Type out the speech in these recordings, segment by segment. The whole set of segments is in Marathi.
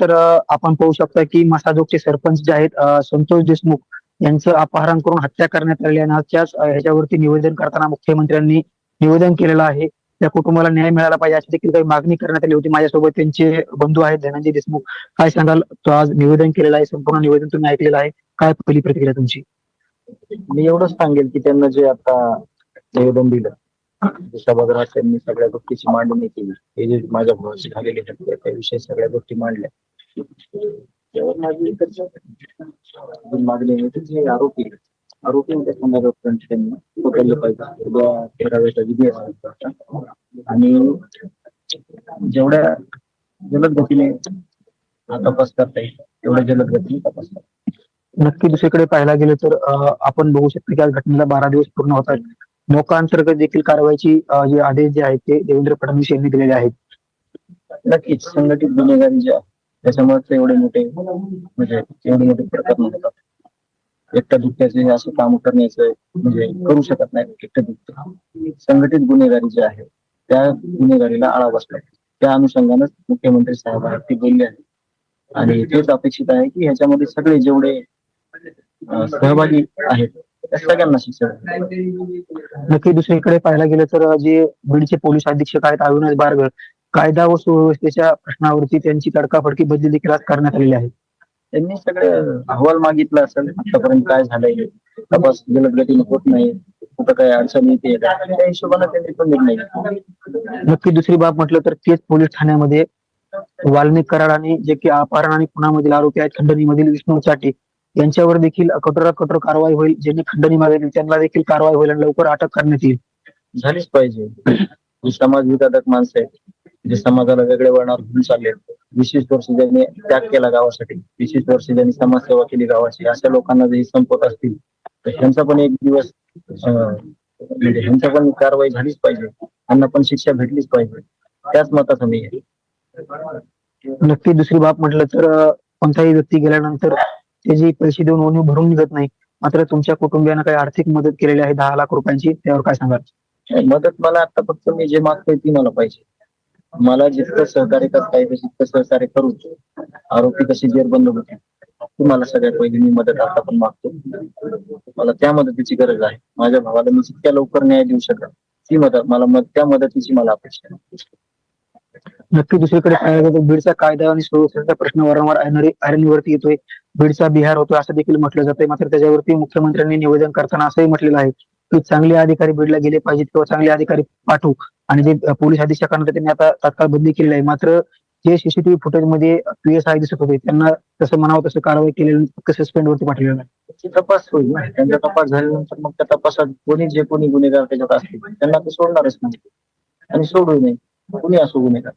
तर आपण पाहू शकता की मसाजोगचे सरपंच जे आहेत संतोष देशमुख यांचं अपहरण करून हत्या करण्यात आली आणि आजच्याच ह्याच्यावरती निवेदन करताना मुख्यमंत्र्यांनी निवेदन केलेलं आहे. त्या कुटुंबाला न्याय मिळाला पाहिजे अशी देखील काही मागणी करण्यात आली होती. माझ्यासोबत त्यांचे बंधू आहेत धनंजय देशमुख. काय सांगाल? तो आज निवेदन केलेलं आहे. संपूर्ण निवेदन तुम्ही ऐकलेलं आहे. काय पहिली प्रतिक्रिया तुमची? मी एवढंच सांगेल की त्यांना जे आता निवेदन दिलं. सभागृहात त्यांनी सगळ्या गोष्टीची मांडणी केली. हे जे माझ्या भावाशी झालेली हत्या त्याविषयी सगळ्या गोष्टी मांडल्या. त्यावर माझी मागणी जे आरोपी आरोपी संदर्भात त्यांनी पकडलं पाहिजे. उद्या विधी आणि जेवढ्या जलद गतीने तपास करता येईल तेवढ्या जलद गतीने तपास नक्की दुसरीकडे पाहायला गेलं तर आपण बघू शकतो की आज घटनेला बारा दिवस पूर्ण होतात मोकांतर्गत देखील कारवाईची जे आदेश जे आहेत ते देवेंद्र फडणवीस यांनी दिलेले आहेत. नक्कीच संघटित गुन्हेगारी जे आहे त्याच्यामुळे ते एवढे मोठे म्हणजे एवढे मोठे प्रकरण होतात एकटा दुःखाचे असं काम करण्याचं म्हणजे करू शकत नाही एकटा दुःख संघटित गुन्हेगारी जे आहे त्या गुन्हेगारीला आळा बसला त्या अनुषंगानं मुख्यमंत्री साहेब आहेत ते बोलले आहेत. आणि तेच अपेक्षित आहे की ह्याच्यामध्ये सगळे जेवढे सहभागी आहेत सगळ्यांना. नक्की दुसरीकडे पाहायला गेलं तर जे बीडचे पोलीस अधीक्षक आहेत अविनाश बारगळ कायदा व सुव्यवस्थेच्या प्रश्नावरती त्यांची तडकाफडकी बदली देखील आज करण्यात आलेली आहे त्यांनी सगळे अहवाल मागितला असेल आतापर्यंत काय झालंय तपास जलद गतीने होत नाही कुठं काय अडचणी येते त्या हिशोबाने त्यांनी पण निर्णय. नक्की दुसरी बाब म्हटलं तर तेच पोलीस ठाण्यामध्ये वाल्मिक कराड आणि जे की अपहरण आणि खुनामधील आरोपी आहेत खंडणीमधील विष्णू चाटे यांच्यावर देखील कठोरात कठोर कारवाई होईल ज्यांनी खंडणी मागितली त्यांना देखील कारवाई होईल आणि लवकर अटक करण्यात येईल. झालीच पाहिजे. समाज विघातक माणसं आहेत जे समाजाला वेगळे वळणावर घेऊन चालले विशेष वर्ष ज्यांनी त्याग केला गावासाठी विशेष वर्ष ज्यांनी समाजसेवा केली गावाची अशा लोकांना जरी संपत असतील तर ह्यांचा पण एक दिवस म्हणजे ह्यांचा पण कारवाई झालीच पाहिजे. त्यांना पण शिक्षा भेटलीच पाहिजे. त्याच मताचा मी नक्की दुसरी बाब म्हटलं तर कोणताही व्यक्ती गेल्यानंतर त्याची पैसे देऊन ओढणी भरून निघत नाही मात्र तुमच्या कुटुंबियांना काही आर्थिक मदत केलेली आहे दहा लाख रुपयांची त्यावर काय सांगाल? मदत मला आता फक्त मी जे मागतोय ती मला पाहिजे. मला जितकं सहकार्य करता येईल तितकं सहकार्य करू आरोपी कशी जेरबंद होते ती मला सगळ्यात पहिली मी मदत आता पण मागतो. मला त्या मदतीची गरज आहे. माझ्या भावाला मी जितक्या लवकर न्याय देऊ शकत ती मदत मला मद- त्या मदतीची मला अपेक्षा आहे. नक्की दुसरीकडे पाहिलं बीडचा कायदा आणि सुव्यवस्थेचा प्रश्न वारंवार ऐरणीवरती येतोय. बीडचा बिहार होतोय असं देखील म्हटलं जातंय. मात्र त्याच्यावरती मुख्यमंत्र्यांनी निवेदन करताना असंही म्हटलेलं आहे की चांगले अधिकारी बीडला गेले पाहिजेत किंवा चांगले अधिकारी पाठवू. आणि जे पोलीस अधीक्षकांना त्यांनी आता तात्काळ बदली केली आहे. मात्र जे सीसीटीव्ही फुटेजमध्ये पीएस आय दिसत होते त्यांना तसं म्हणावं तसं कारवाई केलेली फक्त सस्पेंड वरती पाठवलेलं आहे तपास होईल त्यांचा तपास झाल्यानंतर मग त्या तपासात कोणी जे कोणी गुन्हेगार त्याच्यात असतील त्यांना ते सोडणारच नाही. आणि सोडू नये. कोणी असो गुन्हेगार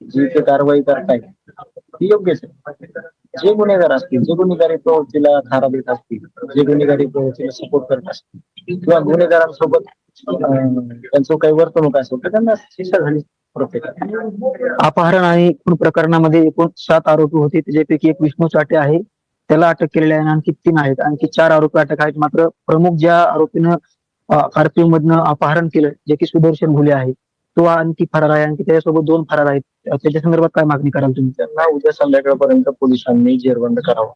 जी ते कारवाई करताय ती योग्यच आहे जे गुन्हेगार असतील जे गुन्हेगारी प्रवृत्तीला थारा देत असतील जे गुन्हेगारी प्रवृत्तीला सपोर्ट करत असतील किंवा गुन्हेगारांसोबत त्यांचं काही वर्तणूक असेल तर त्यांना शिक्षा झाली. अपहरण आणि खून प्रकरणामध्ये एकूण सात आरोपी होते त्याच्यापैकी एक विष्णू चाटे आहे. त्याला अटक केलेली आहे आणखी तीन आहेत. आणखी चार आरोपी अटक आहेत. मात्र प्रमुख ज्या आरोपीनं आरपीओ मधनं अपहरण केलं जे की सुदर्शन भुले आहे तो आणखी फरार आहे आणखी त्याच्यासोबत दोन फरार आहेत. त्याच्या संदर्भात काय मागणी कराल तुम्ही? त्यांना उद्या संध्याकाळपर्यंत पोलिसांनी जेरबंद करावं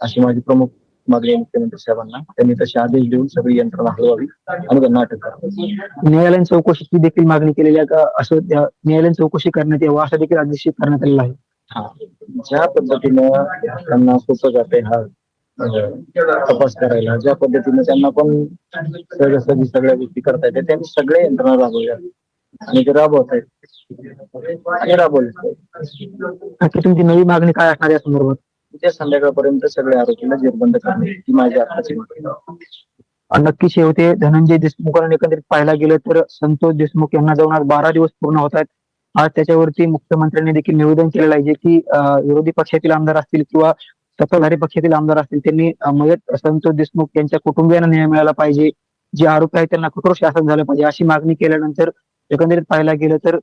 अशी माझी प्रमुख मागणी आहे मुख्यमंत्री साहेबांना. त्यांनी तसे आदेश देऊन सगळी यंत्रणा हलवावी आणि त्यांना अटक करावी. न्यायालयीन चौकशीची देखील मागणी केलेली आहे का? असं न्यायालयीन चौकशी करण्यात यावं असं देखील आदेशित करण्यात आलेलं आहे. ज्या पद्धतीनं त्यांना सोपं जाते हा तपास करायला ज्या पद्धतीनं त्यांना पण सहजासहजी सगळ्या गोष्टी करता येते त्यांनी सगळे यंत्रणा राबवल्या. आणि ते राबवत आहेत. आणि राबवले नक्की तुमची नवी मागणी काय असणार या संदर्भात? उद्या संध्याकाळपर्यंत सगळे आरोपीला जेरबंद करणे ही माझी आताची मागणी. आहे. नक्की शेवटे धनंजय देशमुखांना एकंदरीत पाहायला गेलं तर संतोष देशमुख यांना जाऊन आज बारा दिवस पूर्ण होत आहेत. आज त्याच्यावरती मुख्यमंत्र्यांनी देखील निवेदन केलेलं आहे जे की अं, विरोधी पक्षातील आमदार असतील किंवा सत्ताधारी पक्षातील आमदार असतील त्यांनी अं, मयत संतोष देशमुख यांच्या कुटुंबियांना न्याय मिळाला पाहिजे. जे आरोपी आहेत त्यांना कठोर शासन झालं पाहिजे अशी मागणी केल्यानंतर एकंदरीत पाहायला गेलं तर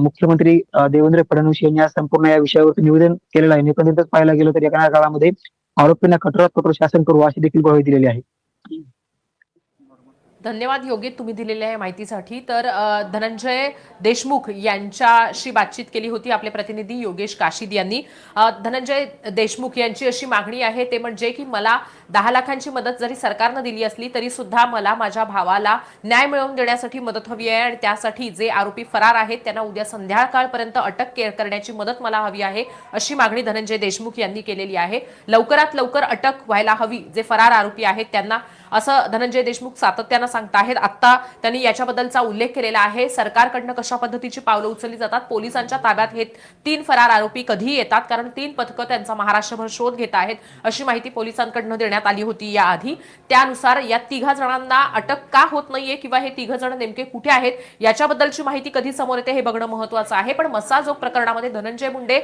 मुख्यमंत्री देवेंद्र फडणवीस यांनी आज संपूर्ण या विषयावरती निवेदन केलेलं आहे. एकंदरीतच पाहायला गेलं तर येणाऱ्या काळामध्ये आरोपींना कठोरात कठोर शासन करू अशी देखील ग्वाही दिलेली आहे. धन्यवाद योगित तुम्ही दिलेल्या या माहितीसाठी. तर धनंजय देशमुख यांच्याशी बातचीत केली होती आपले प्रतिनिधी योगेश काशीद यांनी. धनंजय देशमुख यांची अशी मागणी आहे ते म्हणजे की मला दहा लाखांची मदत जरी सरकारनं दिली असली तरी सुद्धा मला माझ्या भावाला न्याय मिळवून देण्यासाठी मदत हवी आहे आणि त्यासाठी जे आरोपी फरार आहेत त्यांना उद्या संध्याकाळपर्यंत अटक के- करण्याची मदत मला हवी आहे अशी मागणी धनंजय देशमुख यांनी केलेली आहे. लवकरात लवकर अटक व्हायला हवी जे फरार आरोपी आहेत त्यांना असं धनंजय देशमुख सातत्यानं सांगताहेत आत्ता त्यांनी याच्याबद्दलचा उल्लेख केलेला आहे. सरकारकडनं कशा पद्धतीची पावलं उचलली जातात? पोलिसांच्या ताब्यात हे तीन फरार आरोपी कधी येतात? कारण तीन पथकं त्यांचा महाराष्ट्रभर शोध घेत आहेत अशी माहिती पोलिसांकडनं देण्यात आली होती याआधी. त्यानुसार या तिघा जणांना अटक का होत नाहीये किंवा हे तिघ जण नेमके कुठे आहेत? याच्याबद्दलची माहिती कधी समोर येते हे बघणं महत्वाचं आहे. पण मसाजोग प्रकरणामध्ये धनंजय मुंडे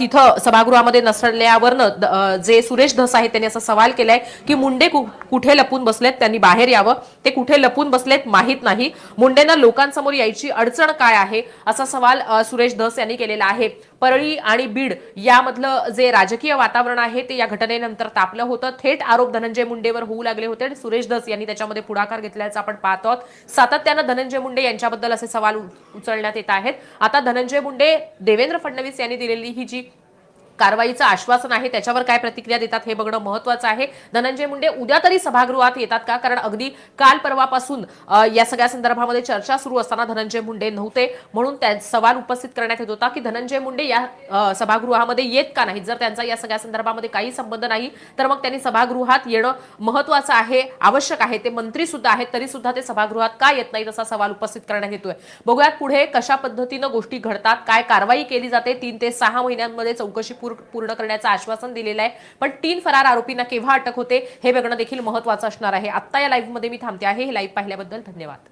तिथं सभागृहामध्ये नसल्यावरनं द- जे सुरेश धस आहेत त्यांनी असा सवाल केलाय की मुंडे कु- कुठे लपून बसलेत त्यांनी बाहेर यावं. ते कुठे लपून बसलेत माहीत नाही. मुंडेंना लोकांसमोर यायची अडचण काय आहे असा सवाल सुरेश धस यांनी केलेला आहे. परळी आणि बीड यामधलं जे राजकीय वातावरण आहे ते या घटनेनंतर तापलं होतं. थेट आरोप धनंजय मुंडेवर होऊ लागले होते आणि सुरेश धस यांनी त्याच्यामध्ये पुढाकार घेतल्याचं आपण पाहतो आहोत. सातत्यानं धनंजय मुंडे यांच्याबद्दल असे सवाल उचलण्यात येत आहेत. आता धनंजय मुंडे देवेंद्र फडणवीस यांनी दिलेली ही जी कारवाईचं आश्वासन आहे त्याच्यावर काय प्रतिक्रिया देतात हे बघणं महत्वाचं आहे. धनंजय मुंडे उद्या तरी सभागृहात येतात का? कारण अगदी काल परवापासून या सगळ्या संदर्भामध्ये चर्चा सुरू असताना धनंजय मुंडे नव्हते म्हणून त्या सवाल उपस्थित करण्यात येत होता की धनंजय मुंडे या सभागृहामध्ये येत का नाहीत? जर त्यांचा या सगळ्या संदर्भामध्ये काही संबंध नाही तर मग त्यांनी सभागृहात येणं महत्वाचं आहे आवश्यक आहे. ते मंत्री सुद्धा आहेत तरी सुद्धा ते सभागृहात का येत नाहीत असा सवाल उपस्थित करण्यात येतोय. बघूयात पुढे कशा पद्धतीनं गोष्टी घडतात काय कारवाई केली जाते तीन ते सहा महिन्यांमध्ये चौकशी पूर्ण पूर्ण करण्याचं आश्वासन दिलेलं आहे. पण तीन फरार आरोपींना केव्हा अटक होते हे बघणं देखील महत्वाचं असणार आहे. आत्ता या लाईव्हमध्ये मी थांबते आहे. हे लाईव्ह पाहिल्याबद्दल धन्यवाद.